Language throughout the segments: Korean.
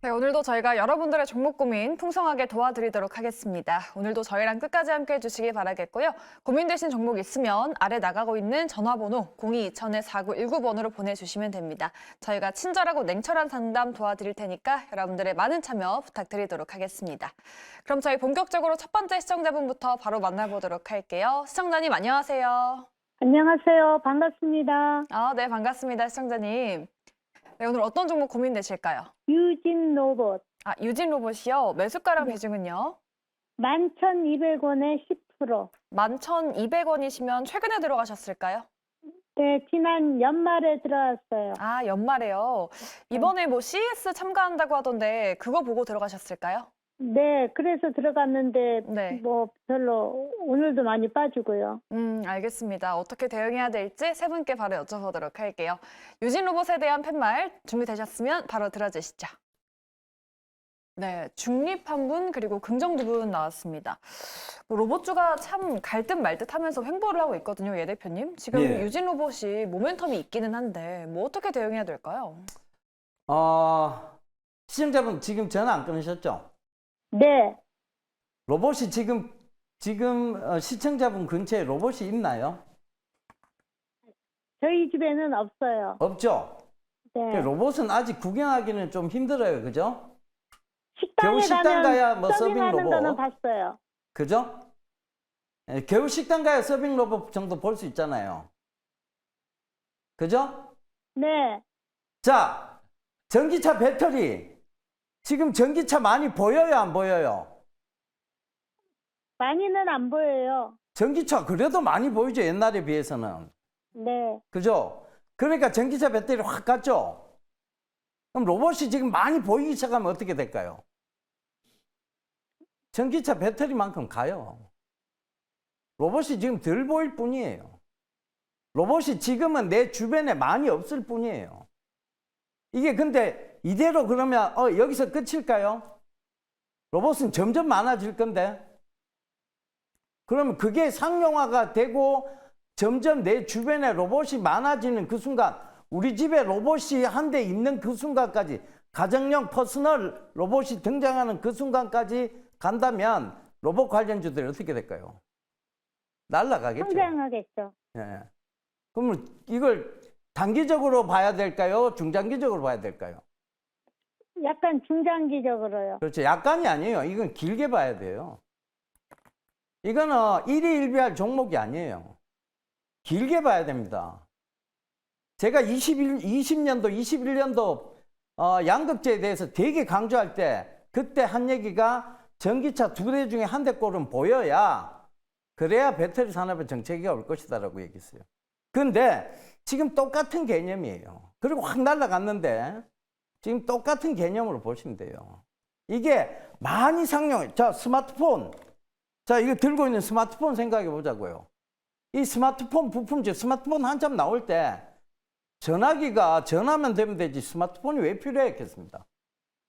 네, 오늘도 저희가 여러분들의 종목 고민 풍성하게 도와드리도록 하겠습니다. 오늘도 저희랑 끝까지 함께 해주시기 바라겠고요. 고민되신 종목 있으면 아래 나가고 있는 전화번호 02-2000-4919번으로 보내주시면 됩니다. 저희가 친절하고 냉철한 상담 도와드릴 테니까 여러분들의 많은 참여 부탁드리도록 하겠습니다. 그럼 저희 본격적으로 첫 번째 시청자분부터 바로 만나보도록 할게요. 시청자님 안녕하세요. 안녕하세요. 반갑습니다. 아, 네, 반갑습니다, 시청자님. 네, 오늘 어떤 종목 고민되실까요? 유진 로봇. 아, 유진 로봇이요. 매수가랑 네. 비중은요? 11,200원에 10%. 11,200원이시면 최근에 들어가셨을까요? 네, 지난 연말에 들어왔어요. 아, 연말에요. 이번에 뭐 CES 참가한다고 하던데 그거 보고 들어가셨을까요? 네, 그래서 들어갔는데 네. 뭐 별로 오늘도 많이 빠지고요. 음, 알겠습니다. 어떻게 대응해야 될지 세 분께 바로 여쭤보도록 할게요. 유진 로봇에 대한 팻말 준비되셨으면 바로 들어주시죠. 네, 중립 한 분 그리고 긍정 두 분 나왔습니다. 뭐 로봇주가 참 갈듯 말듯 하면서 횡보를 하고 있거든요, 예 대표님. 지금 예. 유진 로봇이 모멘텀이 있기는 한데 뭐 어떻게 대응해야 될까요? 어, 시청자분 지금 전화 안 끊으셨죠? 네, 로봇이 지금 지금 어, 시청자분 근처에 로봇이 있나요? 저희 집에는 없어요. 없죠. 그 네. 로봇은 아직 구경하기는 좀 힘들어요, 그죠? 식당에 겨우 식당 가야 뭐 서빙 서빙하는 로봇. 거는 봤어요. 그죠? 예, 겨우 식당 가야 서빙 로봇 정도 볼 수 있잖아요. 그죠? 네, 자, 전기차 배터리 지금 전기차 많이 보여요, 안 보여요? 많이는 안 보여요. 전기차 그래도 많이 보이죠, 옛날에 비해서는. 네, 그죠? 그러니까 전기차 배터리 확 갔죠? 그럼 로봇이 지금 많이 보이기 시작하면 어떻게 될까요? 전기차 배터리만큼 가요. 로봇이 지금 덜 보일 뿐이에요. 로봇이 지금은 내 주변에 많이 없을 뿐이에요. 이게 근데 이대로 그러면 어, 여기서 끝일까요? 로봇은 점점 많아질 건데. 그러면 그게 상용화가 되고 점점 내 주변에 로봇이 많아지는 그 순간 우리 집에 로봇이 한 대 있는 그 순간까지 가정용 퍼스널 로봇이 등장하는 그 순간까지 간다면 로봇 관련주들이 어떻게 될까요? 날라가겠죠. 성장하겠죠. 예. 그러면 이걸 단기적으로 봐야 될까요? 중장기적으로 봐야 될까요? 약간 중장기적으로요. 그렇죠. 약간이 아니에요. 이건 길게 봐야 돼요. 이거는 일희일비할 종목이 아니에요. 길게 봐야 됩니다. 제가 21, 20년도, 21년도 어, 양극재에 대해서 되게 강조할 때 그때 한 얘기가 전기차 두 대 중에 한 대 꼴은 보여야 그래야 배터리 산업의 정체기가 올 것이다라고 얘기했어요. 근데 지금 똑같은 개념이에요. 그리고 확 날아갔는데 지금 똑같은 개념으로 보시면 돼요. 이게 많이 상용, 자, 스마트폰. 자, 이거 들고 있는 스마트폰 생각해 보자고요. 이 스마트폰 부품집, 스마트폰 한참 나올 때 전화기가 전화만 되면 되지 스마트폰이 왜 필요했겠습니다.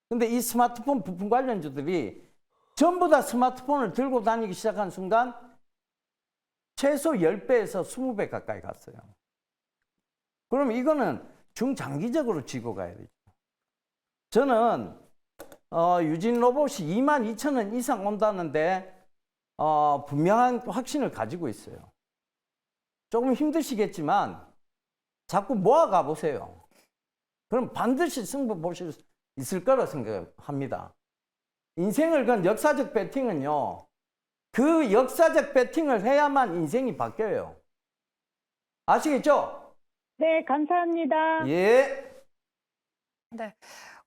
근데 이 스마트폰 부품 관련주들이 전부 다 스마트폰을 들고 다니기 시작한 순간 최소 10배에서 20배 가까이 갔어요. 그럼 이거는 중장기적으로 쥐고 가야 되죠. 저는 어, 유진 로봇이 2만 2천 원 이상 온다는데 어, 분명한 확신을 가지고 있어요. 조금 힘드시겠지만 자꾸 모아가 보세요. 그럼 반드시 승부 보실 수 있을 거라 생각합니다. 인생을 건 역사적 배팅은요. 그 역사적 배팅을 해야만 인생이 바뀌어요. 아시겠죠? 네, 감사합니다. 예. 네.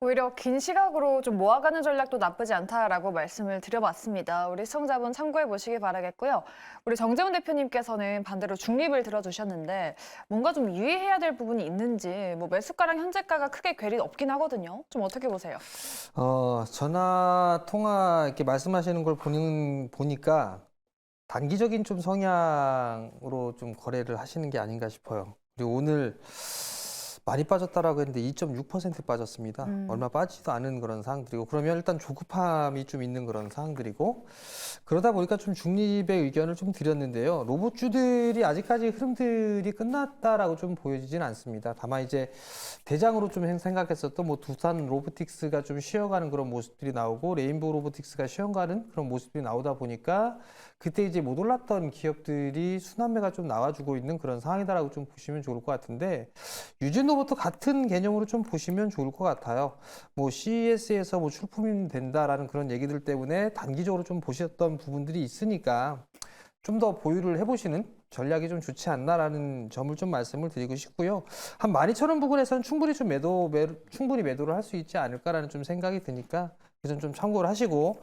오히려 긴 시각으로 좀 모아가는 전략도 나쁘지 않다라고 말씀을 드려봤습니다. 우리 시청자분 참고해 보시기 바라겠고요. 우리 정재훈 대표님께서는 반대로 중립을 들어주셨는데 뭔가 좀 유의해야 될 부분이 있는지 뭐 매수가랑 현재가가 크게 괴리 없긴 하거든요. 좀 어떻게 보세요? 어, 전화 통화 이렇게 말씀하시는 걸 보는 보니까 단기적인 좀 성향으로 좀 거래를 하시는 게 아닌가 싶어요. 그리고 오늘 많이 빠졌다라고 했는데 2.6% 빠졌습니다. 음. 얼마 빠지도 않은 그런 상황들이고 그러면 일단 조급함이 좀 있는 그런 상황들이고 그러다 보니까 좀 중립의 의견을 좀 드렸는데요. 로봇주들이 아직까지 흐름들이 끝났다라고 좀 보여지진 않습니다. 다만 이제 대장으로 좀 생각했었던 뭐 두산 로보틱스가 좀 쉬어가는 그런 모습들이 나오고 레인보우 로보틱스가 쉬어가는 그런 모습들이 나오다 보니까 그때 이제 못 올랐던 기업들이 순환매가 좀 나와주고 있는 그런 상황이다라고 좀 보시면 좋을 것 같은데 유진 로봇도 같은 개념으로 좀 보시면 좋을 것 같아요. 뭐 CES에서 뭐 출품이 된다라는 그런 얘기들 때문에 단기적으로 좀 보셨던 부분들이 있으니까 좀 더 보유를 해보시는 전략이 좀 좋지 않나라는 점을 좀 말씀을 드리고 싶고요. 한 12,000원 부근에서는 충분히 좀 매도, 매, 충분히 매도를 할 수 있지 않을까라는 좀 생각이 드니까 그점 좀 참고를 하시고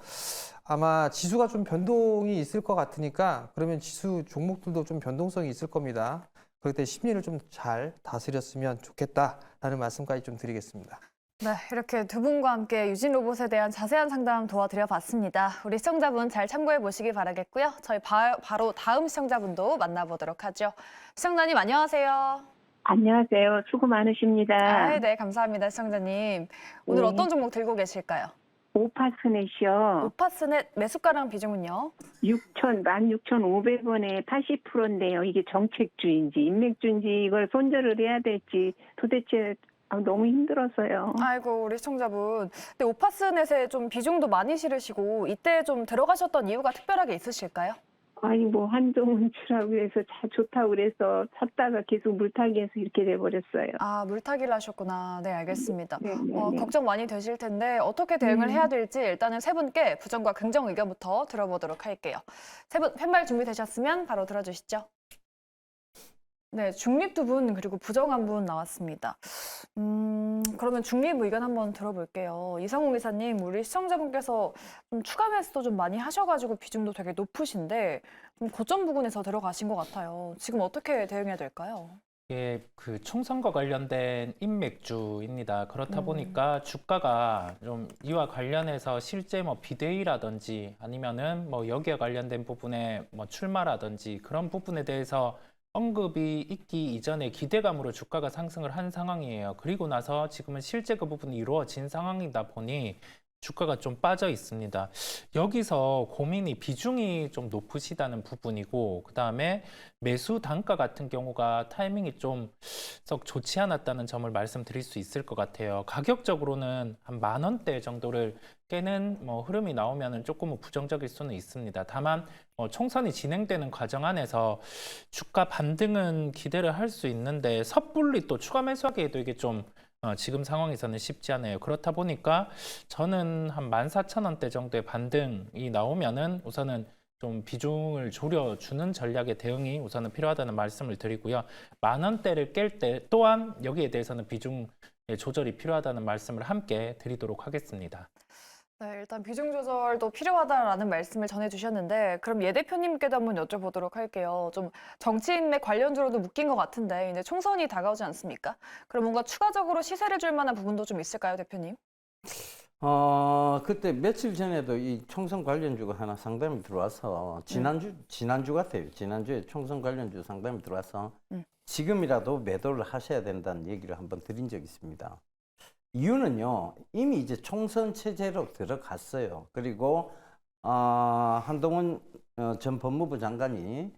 아마 지수가 좀 변동이 있을 것 같으니까 그러면 지수 종목들도 좀 변동성이 있을 겁니다. 그럴 때 심리를 좀 잘 다스렸으면 좋겠다라는 말씀까지 좀 드리겠습니다. 네, 이렇게 두 분과 함께 유진 로봇에 대한 자세한 상담 도와드려 봤습니다. 우리 시청자분 잘 참고해 보시기 바라겠고요. 저희 바, 바로 다음 시청자분도 만나보도록 하죠. 시청자님 안녕하세요. 안녕하세요. 수고 많으십니다. 아, 네, 감사합니다, 시청자님. 오늘 네. 어떤 종목 들고 계실까요? 오파스넷이요. 오파스넷 매수가랑 비중은요? 6천, 16,500원에 80%인데요. 이게 정책주인지 인맥주인지 이걸 손절을 해야 될지 도대체 아, 너무 힘들어서요. 아이고, 우리 시청자분. 근데 오파스넷에 좀 비중도 많이 실으시고 이때 좀 들어가셨던 이유가 특별하게 있으실까요? 아니 뭐 한동훈 치라고 해서 자, 좋다고 그래서 샀다가 계속 물타기해서 이렇게 돼버렸어요. 아, 물타기를 하셨구나. 네, 알겠습니다. 네, 네, 어, 네. 걱정 많이 되실 텐데 어떻게 대응을 음. 해야 될지 일단은 세 분께 부정과 긍정 의견부터 들어보도록 할게요. 세분 팬말 준비되셨으면 바로 들어주시죠. 네, 중립 두 분 그리고 부정 한 분 나왔습니다. 음, 그러면 중립 의견 한번 들어볼게요. 이상훈 기사님, 우리 시청자분께서 좀 추가 매수도 좀 많이 하셔가지고 비중도 되게 높으신데 좀 고점 부근에서 들어가신 것 같아요. 지금 어떻게 대응해야 될까요? 이게 그 총선과 관련된 인맥주입니다. 그렇다 음. 보니까 주가가 좀 이와 관련해서 실제 뭐 비대위라든지 아니면은 뭐 여기에 관련된 부분에 뭐 출마라든지 그런 부분에 대해서 언급이 있기 이전에 기대감으로 주가가 상승을 한 상황이에요. 그리고 나서 지금은 실제 그 부분이 이루어진 상황이다 보니 주가가 좀 빠져 있습니다. 여기서 고민이 비중이 좀 높으시다는 부분이고, 그 다음에 매수 단가 같은 경우가 타이밍이 좀 썩 좋지 않았다는 점을 말씀드릴 수 있을 것 같아요. 가격적으로는 한 만 원대 정도를 깨는 뭐 흐름이 나오면은 조금은 부정적일 수는 있습니다. 다만 뭐 총선이 진행되는 과정 안에서 주가 반등은 기대를 할 수 있는데 섣불리 또 추가 매수하기에도 이게 좀 어, 지금 상황에서는 쉽지 않아요. 그렇다 보니까 저는 한 14,000원대 정도의 반등이 나오면은 우선은 좀 비중을 줄여주는 전략의 대응이 우선은 필요하다는 말씀을 드리고요. 만 원대를 깰 때 또한 여기에 대해서는 비중 조절이 필요하다는 말씀을 함께 드리도록 하겠습니다. 네, 일단 비중 조절도 필요하다라는 말씀을 전해주셨는데, 그럼 예 대표님께도 한번 여쭤보도록 할게요. 좀 정치 인맥 관련주로도 묶인 것 같은데, 이제 총선이 다가오지 않습니까? 그럼 뭔가 추가적으로 시세를 줄 만한 부분도 좀 있을까요, 대표님? 어, 그때 며칠 전에도 이 총선 관련주가 하나 상담이 들어와서 지난주 지난주 같아요. 지난주에 총선 관련주 상담이 들어와서 음. 지금이라도 매도를 하셔야 된다는 얘기를 한번 드린 적이 있습니다. 이유는요. 이미 이제 총선 체제로 들어갔어요. 그리고 어, 한동훈 어, 전 법무부 장관이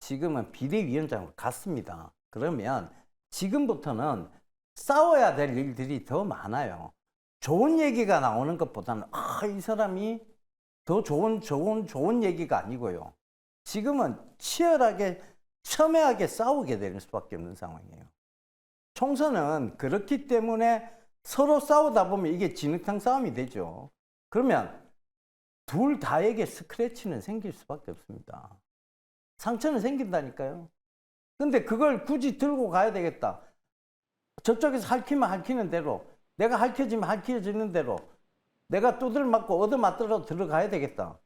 지금은 비대위원장으로 갔습니다. 그러면 지금부터는 싸워야 될 일들이 더 많아요. 좋은 얘기가 나오는 것보다는 아, 이 사람이 더 좋은 좋은 좋은 얘기가 아니고요. 지금은 치열하게 첨예하게 싸우게 되는 수밖에 없는 상황이에요. 총선은 그렇기 때문에 서로 싸우다 보면 이게 진흙탕 싸움이 되죠. 그러면 둘 다에게 스크래치는 생길 수밖에 없습니다. 상처는 생긴다니까요. 근데 그걸 굳이 들고 가야 되겠다. 저쪽에서 핥히면 핥히는 대로 내가 핥혀지면 핥혀지는 대로 내가 두들 맞고 얻어맞들어 들어가야 되겠다.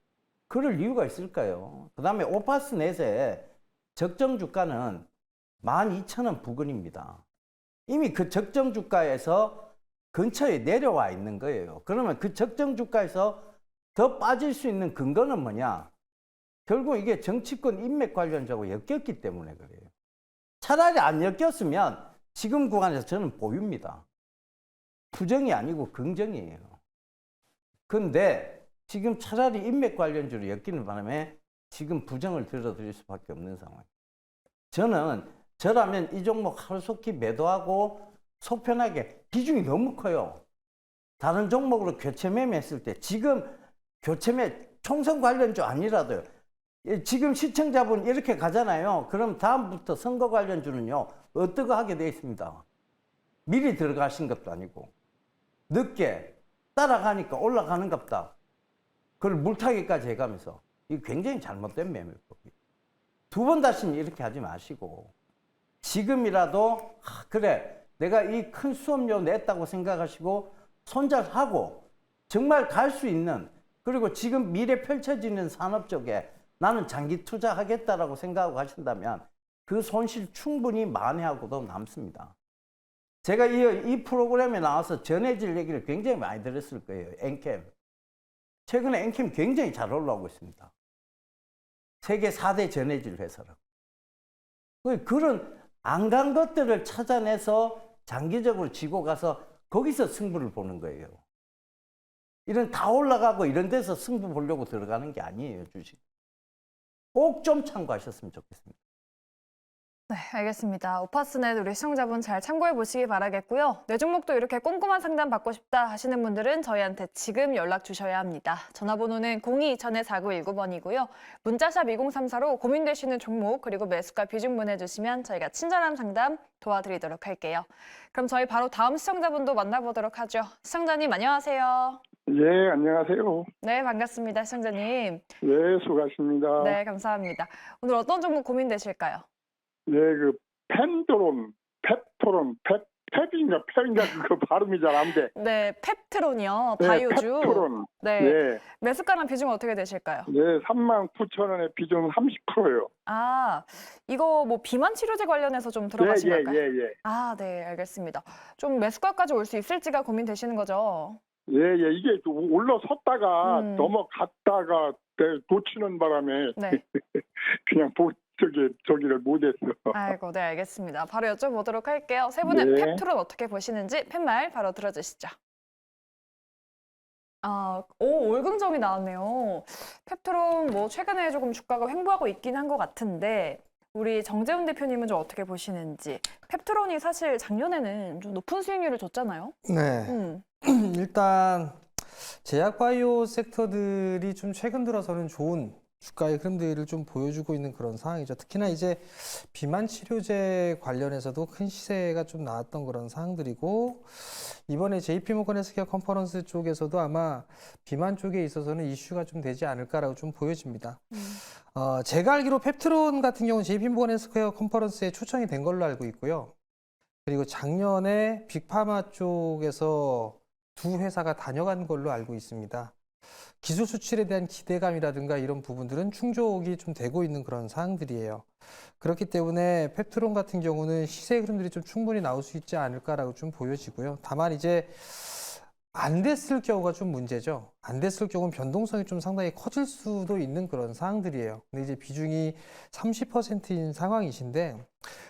그럴 이유가 있을까요? 그 다음에 오파스 넷의 적정 주가는 12,000원 부근입니다. 이미 그 적정 주가에서 근처에 내려와 있는 거예요. 그러면 그 적정 주가에서 더 빠질 수 있는 근거는 뭐냐? 결국 이게 정치권 인맥 관련자고 엮였기 때문에 그래요. 차라리 안 엮였으면 지금 구간에서 저는 보유입니다. 부정이 아니고 긍정이에요. 근데 지금 차라리 인맥 관련주로 엮이는 바람에 지금 부정을 들어드릴 수밖에 없는 상황. 저는 저라면 이 종목 하루속히 매도하고 속편하게 비중이 너무 커요. 다른 종목으로 교체 매매했을 때 지금 교체 매 총선 관련주 아니라도요. 예, 지금 시청자분 이렇게 가잖아요. 그럼 다음부터 선거 관련주는요. 어떻게 하게 돼 있습니다. 미리 들어가신 것도 아니고 늦게 따라가니까 올라가는 갑다. 그걸 물타기까지 해가면서 이 굉장히 잘못된 매매법이에요. 두번 다시는 이렇게 하지 마시고 지금이라도 아, 그래 내가 이 큰 수업료 냈다고 생각하시고 손절하고 정말 갈 수 있는 그리고 지금 미래 펼쳐지는 산업 쪽에 나는 장기 투자하겠다라고 생각하고 하신다면 그 손실 충분히 만회하고도 남습니다. 제가 이, 이 프로그램에 나와서 전해질 얘기를 굉장히 많이 들었을 거예요. 엔캠. 최근에 엔캠 굉장히 잘 올라오고 있습니다. 세계 4대 전해질 회사라고. 그- 그런 안 간 것들을 찾아내서 장기적으로 지고 가서 거기서 승부를 보는 거예요. 이런 다 올라가고 이런 데서 승부 보려고 들어가는 게 아니에요, 주식. 꼭 좀 참고하셨으면 좋겠습니다. 네, 알겠습니다. 오파스넷 우리 시청자분 잘 참고해 보시기 바라겠고요. 내 종목도 이렇게 꼼꼼한 상담 받고 싶다 하시는 분들은 저희한테 지금 연락 주셔야 합니다. 전화번호는 02-2000-4919번이고요. 문자샵 2034로 고민되시는 종목 그리고 매수가 비중 보내주시면 저희가 친절한 상담 도와드리도록 할게요. 그럼 저희 바로 다음 시청자분도 만나보도록 하죠. 시청자님 안녕하세요. 예, 안녕하세요. 네, 반갑습니다. 시청자님. 네, 수고하십니다. 네, 감사합니다. 오늘 어떤 종목 고민되실까요? 네, 그 펜도론, 펩토론, 펩, 펩인가 펩인가 그거 발음이 잘 안 돼. 네, 펩트론이요. 네, 바이오주. 펩토론. 네. 네, 매수가랑 비중은 어떻게 되실까요? 네, 3만 9천 원의 비중은 30%예요. 아, 이거 뭐 비만 치료제 관련해서 좀 예, 들어가신 예, 걸까요? 예, 예. 아, 네, 알겠습니다. 좀 매수가까지 올 수 있을지가 고민되시는 거죠? 예, 예, 이게 좀 올라섰다가 음. 넘어갔다가 내 놓치는 바람에 네. 그냥 보, 저기, 저기를 못했어. 아이고, 네, 알겠습니다. 바로 여쭤보도록 할게요. 세 분은 네. 펩트론 어떻게 보시는지 팻말 바로 들어주시죠. 아, 오, 월등점이 나왔네요. 펩트론 뭐 최근에 조금 주가가 횡보하고 있긴 한 것 같은데 우리 정재훈 대표님은 좀 어떻게 보시는지 펩트론이 사실 작년에는 좀 높은 수익률을 줬잖아요. 네. 음, 일단 제약 바이오 섹터들이 좀 최근 들어서는 좋은 주가의 흐름들을 좀 보여주고 있는 그런 상황이죠. 특히나 이제 비만 치료제 관련해서도 큰 시세가 좀 나왔던 그런 상황들이고 이번에 JP 모건 헬스케어 컨퍼런스 쪽에서도 아마 비만 쪽에 있어서는 이슈가 좀 되지 않을까라고 좀 보여집니다. 음. 어, 제가 알기로 펩트론 같은 경우는 JP 모건 헬스케어 컨퍼런스에 초청이 된 걸로 알고 있고요. 그리고 작년에 빅파마 쪽에서 두 회사가 다녀간 걸로 알고 있습니다. 기술 수출에 대한 기대감이라든가 이런 부분들은 충족이 좀 되고 있는 그런 사항들이에요. 그렇기 때문에 펩트론 같은 경우는 시세 흐름들이 좀 충분히 나올 수 있지 않을까라고 좀 보여지고요. 다만 이제 안 됐을 경우가 좀 문제죠. 안 됐을 경우는 변동성이 좀 상당히 커질 수도 있는 그런 상황들이에요. 근데 이제 비중이 30%인 상황이신데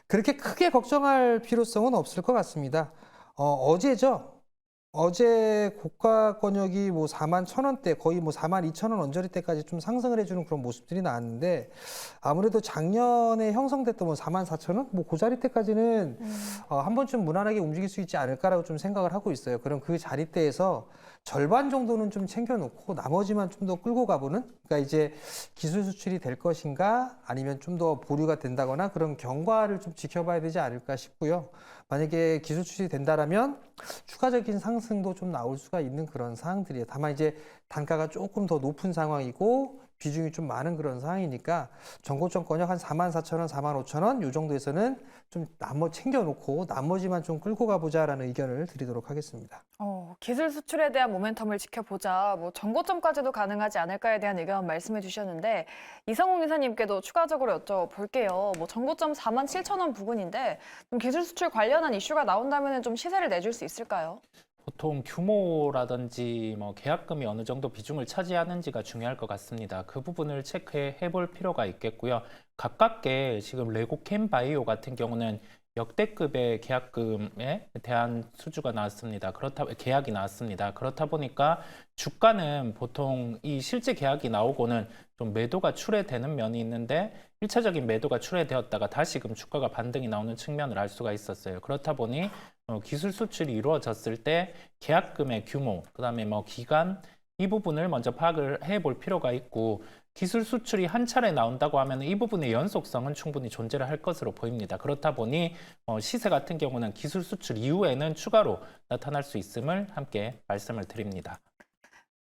그렇게 크게 걱정할 필요성은 없을 것 같습니다. 어, 어제죠. 어제 고가 권역이 뭐 4만 천 원대 거의 뭐 4만 2천 원 언저리 때까지 좀 상승을 해주는 그런 모습들이 나왔는데 아무래도 작년에 형성됐던 뭐 4만 4천 원? 뭐그 자리 때까지는 어, 한 번쯤 무난하게 움직일 수 있지 않을까라고 좀 생각을 하고 있어요. 그럼 그 자리대에서 절반 정도는 좀 챙겨놓고 나머지만 좀 더 끌고 가보는 그러니까 이제 기술 수출이 될 것인가 아니면 좀 더 보류가 된다거나 그런 경과를 좀 지켜봐야 되지 않을까 싶고요. 만약에 기술 수출이 된다라면 추가적인 상승도 좀 나올 수가 있는 그런 상황들이에요. 다만 이제 단가가 조금 더 높은 상황이고 비중이 좀 많은 그런 상황이니까 전고점 권역 한 4만 4천 원, 4만 5천 원, 요 정도에서는 좀 나머 챙겨놓고 나머지만 좀 끌고 가보자라는 의견을 드리도록 하겠습니다. 어, 기술 수출에 대한 모멘텀을 지켜보자. 뭐 전고점까지도 가능하지 않을까에 대한 의견 말씀해 주셨는데 이성웅 이사님께도 추가적으로 여쭤볼게요. 뭐 전고점 4만 7천 원 부근인데 좀 기술 수출 관련한 이슈가 나온다면 좀 시세를 내줄 수 있을까요? 보통 규모라든지 뭐 계약금이 어느 정도 비중을 차지하는지가 중요할 것 같습니다. 그 부분을 체크해 볼 필요가 있겠고요. 가깝게 지금 레고캠 바이오 같은 경우는 역대급의 계약금에 대한 수주가 나왔습니다. 그렇다 계약이 나왔습니다. 그렇다 보니까 주가는 보통 이 실제 계약이 나오고는 좀 매도가 출회되는 면이 있는데 일차적인 매도가 출회되었다가 다시금 주가가 반등이 나오는 측면을 알 수가 있었어요. 그렇다 보니 어, 기술 수출이 이루어졌을 때 계약금의 규모, 그다음에 뭐 기간 이 부분을 먼저 파악을 해 볼 필요가 있고 기술 수출이 한 차례 나온다고 하면 이 부분의 연속성은 충분히 존재를 할 것으로 보입니다. 그렇다 보니 어, 시세 같은 경우는 기술 수출 이후에는 추가로 나타날 수 있음을 함께 말씀을 드립니다.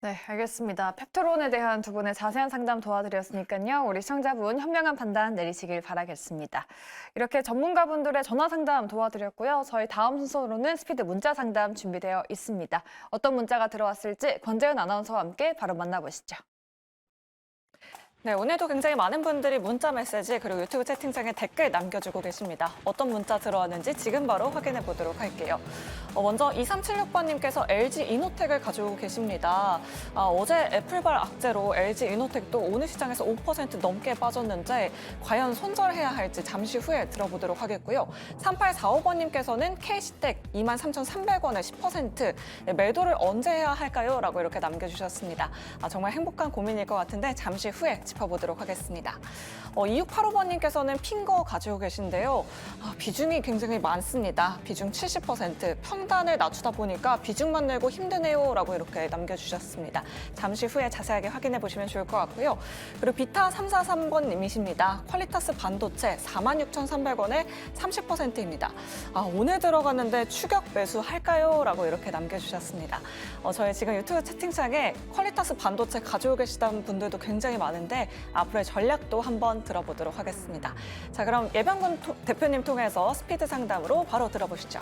네, 알겠습니다. 펩토론에 대한 두 분의 자세한 상담 도와드렸으니까요. 우리 시청자분 현명한 판단 내리시길 바라겠습니다. 이렇게 전문가분들의 전화 상담 도와드렸고요. 저희 다음 순서로는 스피드 문자 상담 준비되어 있습니다. 어떤 문자가 들어왔을지 권재현 아나운서와 함께 바로 만나보시죠. 네, 오늘도 굉장히 많은 분들이 문자 메시지 그리고 유튜브 채팅창에 댓글 남겨주고 계십니다. 어떤 문자 들어왔는지 지금 바로 확인해 보도록 할게요. 어, 먼저 2376번님께서 LG 이노텍을 가지고 계십니다. 아, 어제 애플발 악재로 LG 이노텍도 오늘 시장에서 5% 넘게 빠졌는데 과연 손절해야 할지 잠시 후에 들어보도록 하겠고요. 3845번님께서는 K시텍 23,300원에 10% 네, 매도를 언제 해야 할까요? 라고 이렇게 남겨주셨습니다. 아, 정말 행복한 고민일 것 같은데 잠시 후에 짚어보도록 하겠습니다. 어, 2685번님께서는 핑거 가지고 계신데요. 아, 비중이 굉장히 많습니다. 비중 70%. 평단을 낮추다 보니까 비중만 내고 힘드네요. 라고 이렇게 남겨주셨습니다. 잠시 후에 자세하게 확인해 보시면 좋을 것 같고요. 그리고 비타 343번님이십니다. 퀄리타스 반도체 46,300원에 30%입니다. 아, 오늘 들어갔는데 추격 매수 할까요? 라고 이렇게 남겨주셨습니다. 어, 저희 지금 유튜브 채팅창에 퀄리타스 반도체 가지고 계시다는 분들도 굉장히 많은데 앞으로의 전략도 한번 들어보도록 하겠습니다. 자, 그럼 예병근 토- 대표님 통해서 스피드 상담으로 바로 들어보시죠.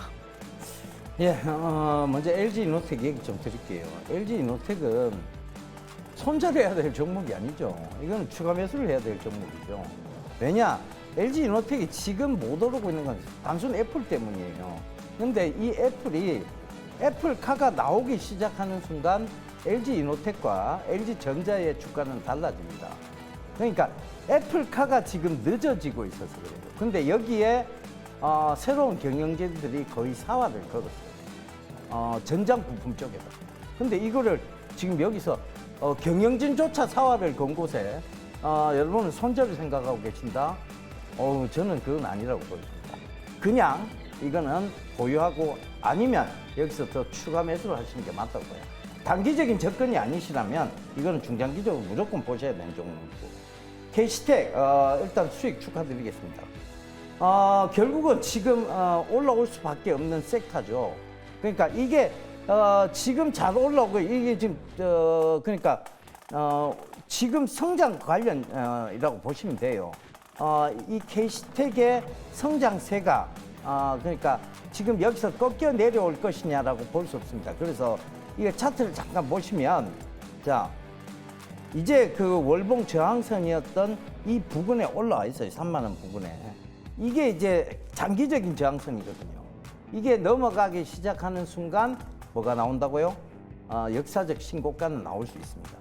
예, 어, 먼저 LG 이노텍 얘기 좀 드릴게요. LG 이노텍은 손절해야 될 종목이 아니죠. 이건 추가 매수를 해야 될 종목이죠. 왜냐? LG 이노텍이 지금 못 오르고 있는 건 단순 애플 때문이에요. 근데 이 애플이 애플카가 나오기 시작하는 순간 LG 이노텍과 LG 전자의 주가는 달라집니다. 그러니까 애플카가 지금 늦어지고 있어서 그래요. 근데 여기에 어, 새로운 경영진들이 거의 사활을 걸었어요. 어, 전장 부품 쪽에다. 근데 이거를 지금 여기서 어, 경영진조차 사활을 건 곳에 어, 여러분은 손절을 생각하고 계신다? 어, 저는 그건 아니라고 보입니다. 그냥 이거는 보유하고 아니면 여기서 더 추가 매수를 하시는 게 맞다고 봐요. 단기적인 접근이 아니시라면 이거는 중장기적으로 무조건 보셔야 되는 종목이고. K시텍 어, 일단 수익 축하드리겠습니다. 어, 결국은 지금 어, 올라올 수밖에 없는 섹터죠. 그러니까 이게 어, 지금 잘 올라오고 이게 지금 어, 그러니까 어, 지금 성장 관련이라고 보시면 돼요. 어, 이 K시텍의 성장세가 어, 그러니까 지금 여기서 꺾여 내려올 것이냐라고 볼 수 없습니다. 그래서 이거 차트를 잠깐 보시면 자 이제 그 월봉 저항선이었던 이 부근에 올라와 있어요. 3만 원 부근에. 이게 이제 장기적인 저항선이거든요. 이게 넘어가기 시작하는 순간 뭐가 나온다고요? 어, 역사적 신고가는 나올 수 있습니다.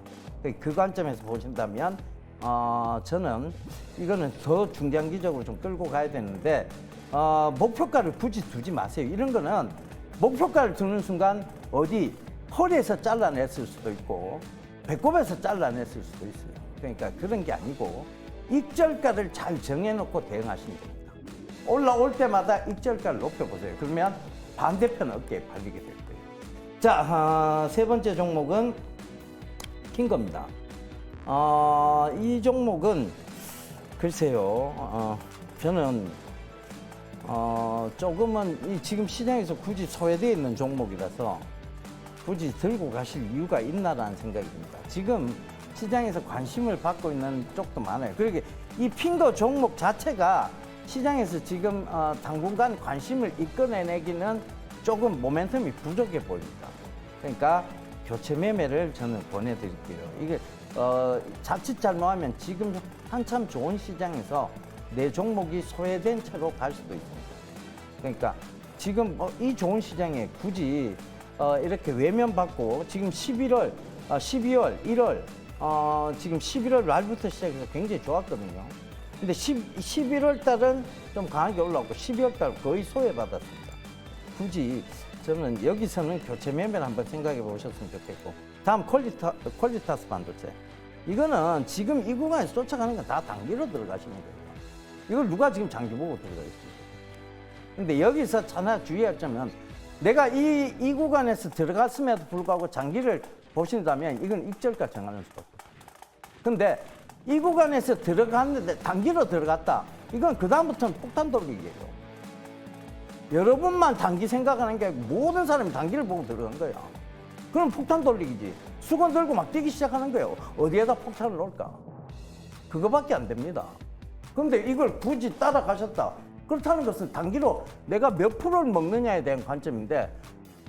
그- 그 관점에서 보신다면 어, 저는 이거는 더 중장기적으로 좀 끌고 가야 되는데 어, 목표가를 굳이 두지 마세요. 이런 거는 목표가를 두는 순간 어디 허리에서 잘라냈을 수도 있고 배꼽에서 잘라냈을 수도 있어요. 그러니까 그런 게 아니고 익절가를 잘 정해놓고 대응하시면 됩니다. 올라올 때마다 익절가를 높여보세요. 그러면 반대편 어깨에 발리게 될 거예요. 자, 아, 세 번째 종목은 킹거입니다. 어, 이 종목은 글쎄요, 어, 저는 어, 조금은 이 지금 시장에서 굳이 소외되어 있는 종목이라서 굳이 들고 가실 이유가 있나라는 생각이 듭니다. 지금 시장에서 관심을 받고 있는 쪽도 많아요. 그러게 이 핑거 종목 자체가 시장에서 지금 어, 당분간 관심을 이끌어내기는 조금 모멘텀이 부족해 보입니다. 그러니까 교체 매매를 저는 보내드릴게요. 이게 어, 자칫 잘못하면 지금 한참 좋은 시장에서 내 종목이 소외된 채로 갈 수도 있습니다. 그러니까 지금 뭐이 좋은 시장에 굳이 어, 이렇게 외면받고 지금 11월, 어, 12월, 1월 어, 지금 11월 말부터 시작해서 굉장히 좋았거든요. 근데 10, 11월 달은 좀 강하게 올라오고 12월 달 거의 소외받았습니다. 굳이 저는 여기서는 교체 매매를 한번 생각해 보셨으면 좋겠고 다음 퀄리타, 퀄리타스 반도체 이거는 지금 이 구간에서 쫓아가는 건 다 단기로 들어가시는 거예요. 이걸 누가 지금 장기 보고 들어가겠습니까? 근데 여기서 하나 주의할 점은 내가 이, 이 구간에서 들어갔음에도 불구하고 장기를 보신다면 이건 익절가 정하는 수밖에 없어요. 근데 이 구간에서 들어갔는데 단기로 들어갔다. 이건 그다음부터는 폭탄 돌리기예요. 여러분만 단기 생각하는 게 모든 사람이 단기를 보고 들어간 거야. 그럼 폭탄 돌리기지. 수건 들고 막 뛰기 시작하는 거예요. 어디에다 폭탄을 놓을까? 그거밖에 안 됩니다. 근데 이걸 굳이 따라가셨다. 그렇다는 것은 단기로 내가 몇 프로를 먹느냐에 대한 관점인데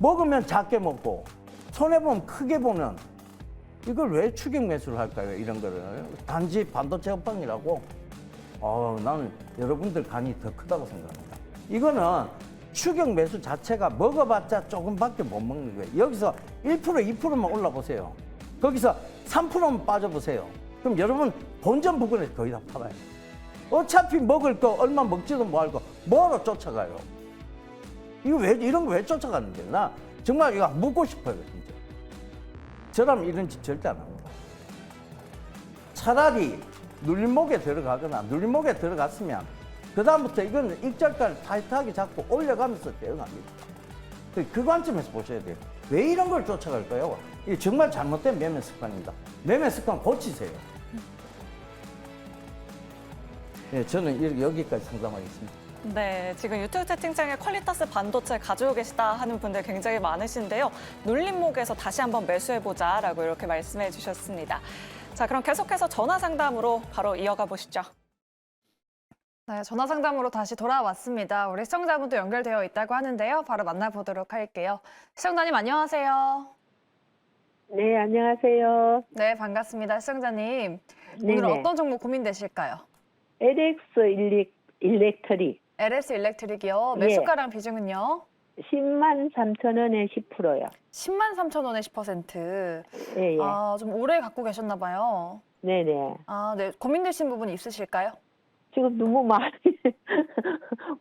먹으면 작게 먹고 손해보면 크게 보는 이걸 왜 추격 매수를 할까요? 이런 거를 단지 반도체 업황이라고 어, 나는 여러분들 간이 더 크다고 생각합니다. 이거는 추격 매수 자체가 먹어봤자 조금밖에 못 먹는 거예요. 여기서 1% 2%만 올라보세요. 거기서 3%만 빠져보세요. 그럼 여러분 본전 부근에 거의 다 팔아요. 어차피 먹을 거 얼마 먹지도 못하고 뭐하러 쫓아가요? 이거 왜 이런 거 왜 쫓아가는데? 나 정말 이거 묻고 싶어요, 진짜. 저라면 이런 짓 절대 안 합니다. 차라리 눌림목에 들어가거나 눌림목에 들어갔으면 그 다음부터 이거는 익절가를 타이트하게 잡고 올려가면서 대응합니다. 그- 그 관점에서 보셔야 돼요. 왜 이런 걸 쫓아갈까요? 이게 정말 잘못된 매매 습관입니다. 매매 습관 고치세요. 예, 저는 이- 여기까지 상담하겠습니다. 네, 지금 유튜브 채팅창에 퀄리타스 반도체 가지고 계시다 하는 분들 굉장히 많으신데요. 눌림목에서 다시 한번 매수해보자라고 이렇게 말씀해 주셨습니다. 자, 그럼 계속해서 전화 상담으로 바로 이어가 보시죠. 네, 전화 상담으로 다시 돌아왔습니다. 우리 시청자분도 연결되어 있다고 하는데요. 바로 만나보도록 할게요. 시청자님 안녕하세요. 네, 안녕하세요. 네, 반갑습니다. 시청자님. 네네. 오늘 어떤 종목 고민되실까요? LX 일렉, 일렉트릭 LS 일렉트릭이요. 예. 매수가랑 비중은요? 10만 3천 원에 10%요. 10만 3천 원에 10%. 예, 예. 아, 좀 오래 갖고 계셨나 봐요. 네네. 아, 네. 고민되신 부분 있으실까요? 지금 너무 많이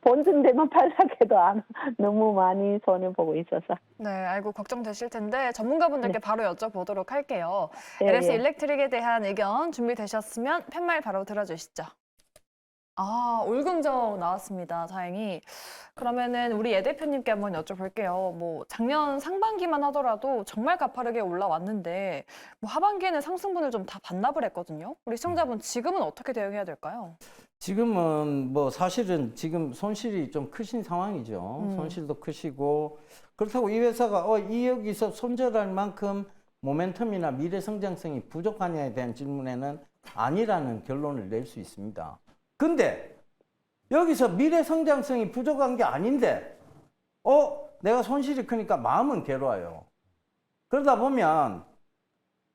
본전 되면 팔락해도 안 너무 많이 손해 보고 있어서. 네, 알고 걱정되실 텐데 전문가분들께 바로 여쭤보도록 할게요. 예, LS 예. 일렉트릭에 대한 의견 준비되셨으면 팻말 바로 들어주시죠. 아, 올금정 나왔습니다. 다행히. 그러면은 우리 예 대표님께 한번 여쭤볼게요. 뭐 작년 상반기만 하더라도 정말 가파르게 올라왔는데 뭐 하반기에는 상승분을 좀 다 반납을 했거든요. 우리 시청자분 지금은 어떻게 대응해야 될까요? 지금은 뭐 사실은 지금 손실이 좀 크신 상황이죠. 음. 손실도 크시고 그렇다고 이 회사가 어, 이 여기서 손절할 만큼 모멘텀이나 미래 성장성이 부족하냐에 대한 질문에는 아니라는 결론을 낼 수 있습니다. 근데 여기서 미래 성장성이 부족한 게 아닌데 어, 내가 손실이 크니까 마음은 괴로워요. 그러다 보면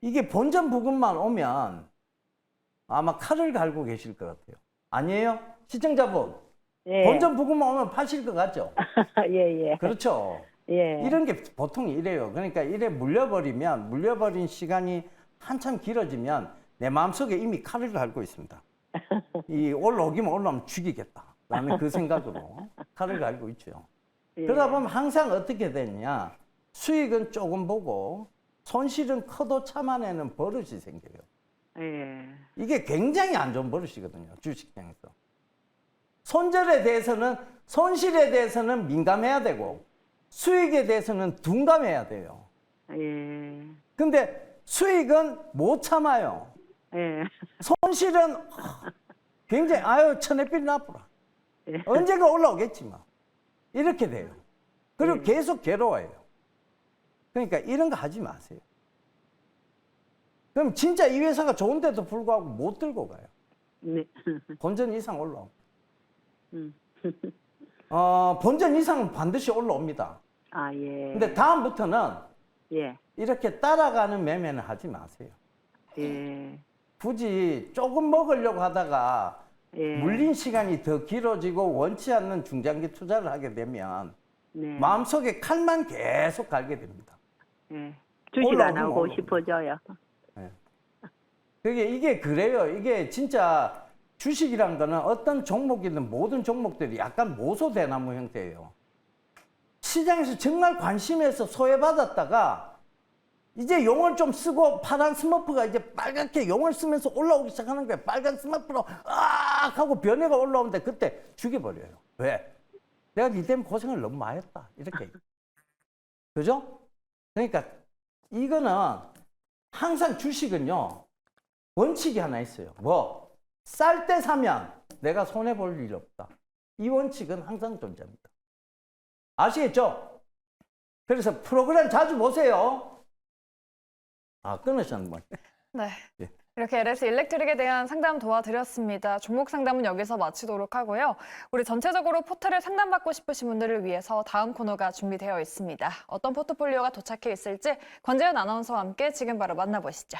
이게 본전 부분만 오면 아마 칼을 갈고 계실 것 같아요. 아니에요? 시청자분, 예. 본전 부분만 오면 파실 것 같죠? 예, 예. 그렇죠. 예. 이런 게 보통 이래요. 그러니까 이래 물려버리면, 물려버린 시간이 한참 길어지면 내 마음속에 이미 칼을 갈고 있습니다. 이 올라오기만 올라오면 죽이겠다. 라는 그 생각으로 칼을 갈고 있죠. 예. 그러다 보면 항상 어떻게 되냐. 수익은 조금 보고 손실은 커도 참아내는 버릇이 생겨요. 예. 이게 굉장히 안 좋은 버릇이거든요. 주식시장에서. 손절에 대해서는 손실에 대해서는 민감해야 되고 수익에 대해서는 둔감해야 돼요. 예. 근데 수익은 못 참아요. 예. 손실은 굉장히 아유 천혜빛 나쁘라. 예. 언젠가 올라오겠지만 이렇게 돼요. 그리고 예. 계속 괴로워요. 그러니까 이런 거 하지 마세요. 그럼 진짜 이 회사가 좋은데도 불구하고 못 들고 가요. 네. 본전 이상 올라옵니다. 음. 어, 본전 이상은 반드시 올라옵니다. 아, 예. 근데 다음부터는 예. 이렇게 따라가는 매매는 하지 마세요. 예. 굳이 조금 먹으려고 하다가 예. 물린 시간이 더 길어지고 원치 않는 중장기 투자를 하게 되면 네. 마음속에 칼만 계속 갈게 됩니다. 예. 주식 안 하고 올라오고. 싶어져요. 그게 이게 그래요. 이게 진짜 주식이란 거는 어떤 종목이든 모든 종목들이 약간 모소 대나무 형태예요. 시장에서 정말 관심에서 소외받았다가 이제 용을 좀 쓰고 파란 스머프가 이제 빨갛게 용을 쓰면서 올라오기 시작하는 거예요. 빨간 스머프로 악 하고 변해가 올라오는데 그때 죽여버려요. 왜? 내가 니 때문에 고생을 너무 많이 했다. 이렇게. 그죠? 그러니까 이거는 항상 주식은요. 원칙이 하나 있어요. 뭐? 쌀 때 사면 내가 손해볼 일 없다. 이 원칙은 항상 존재합니다. 아시겠죠? 그래서 프로그램 자주 보세요. 아, 끊으셨는 분. 네. 예. 이렇게 LS 일렉트릭에 대한 상담 도와드렸습니다. 종목 상담은 여기서 마치도록 하고요. 우리 전체적으로 포트를 상담받고 싶으신 분들을 위해서 다음 코너가 준비되어 있습니다. 어떤 포트폴리오가 도착해 있을지 권재현 아나운서와 함께 지금 바로 만나보시죠.